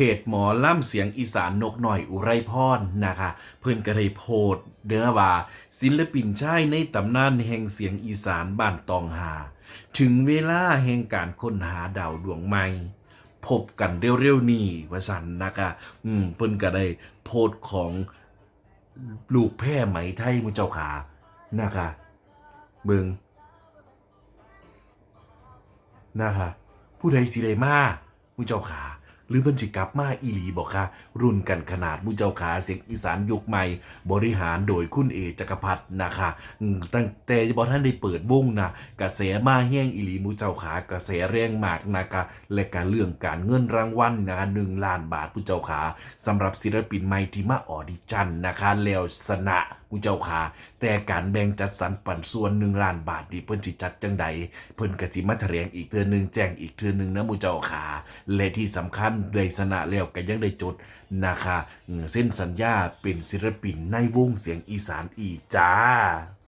เพจหมอล่ำเสียงอีสานนกหน่อยอุไรพรนะคะ เพื่อนก็ไดโพสต์เด้อว่า ศิลปินชายในตำนานแห่งเสียงอีสานบ้านตองหา ถึงเวลาแห่งการค้นหาดาวดวงใหม่พบกันเร็วๆนี้ว่าสันนะคะอืมเพิ่นก็ได้โพสต์ของลูกแพร่ไหมไทยมุเจ้าขานะคะเบิงนะคะผู้ใดสิได้มามุเจ้าขา หรือเพิ่นสิกลับมาอีหลีบอกค่ะ รุ่นกันขนาดมุเจ้าขาเสียงอีสานยุคใหม่ บริหารโดยคุณเอจักรพัฒน์นะคะตั้งแต่บอท่านได้เปิดวงนะกระแสมาแห้งอีหลีมุเจ้าขากระแสแรงมากนะคะและการเรื่องการเงินรางวัลนะคะหนึ่งล้านบาทมุเจ้าขาสำหรับศิลปินใหม่ที่มาออดิชันนะคะแล้วสนะมุเจ้าขาแต่การแบ่งจัดสรรปันส่วนหนึ่งล้านบาทนี่เพิ่นสิจัดจังใดเพิ่นก็สิมาแถลงอีกเทื่อหนึงแจ้งอีกเทื่อหนึงนะมุเจ้าขาและที่สำคัญได้สนะแล้วก็ยังได้จดนะคะเส้นสัญญาเป็นศิลปินในวงเสียงอีสานอีจ้า